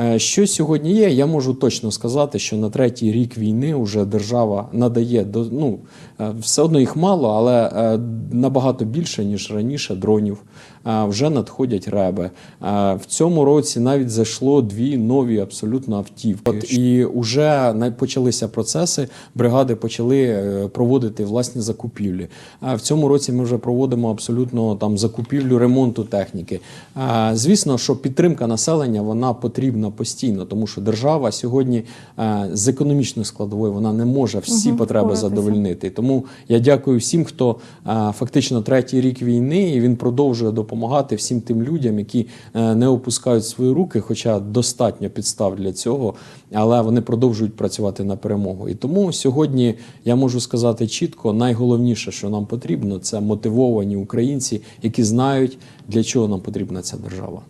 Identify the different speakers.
Speaker 1: Е, Що сьогодні є, я можу точно сказати, що на третій рік війни вже держава надає ну е, все одно їх мало, але е, набагато більше ніж раніше дронів. Вже надходять реби. В цьому році навіть зайшло дві нові абсолютно автівки. От і вже почалися процеси. Бригади почали проводити власні закупівлі. А в цьому році ми вже проводимо абсолютно там закупівлю ремонту техніки. Звісно, що підтримка населення вона потрібна постійно, тому що держава сьогодні е, з економічної складової вона не може всі
Speaker 2: Мгм,
Speaker 1: потреби
Speaker 2: впоратися.
Speaker 1: задовольнити. Тому я дякую всім, хто е, фактично третій рік війни, і він продовжує допомагати всім тим людям, які е, не опускають свої руки, хоча достатньо підстав для цього, але вони продовжують працювати на перемогу. І тому сьогодні я можу сказати чітко: найголовніше, що нам потрібно, це мотивовані українці, які знають, для чого нам потрібна ця держава.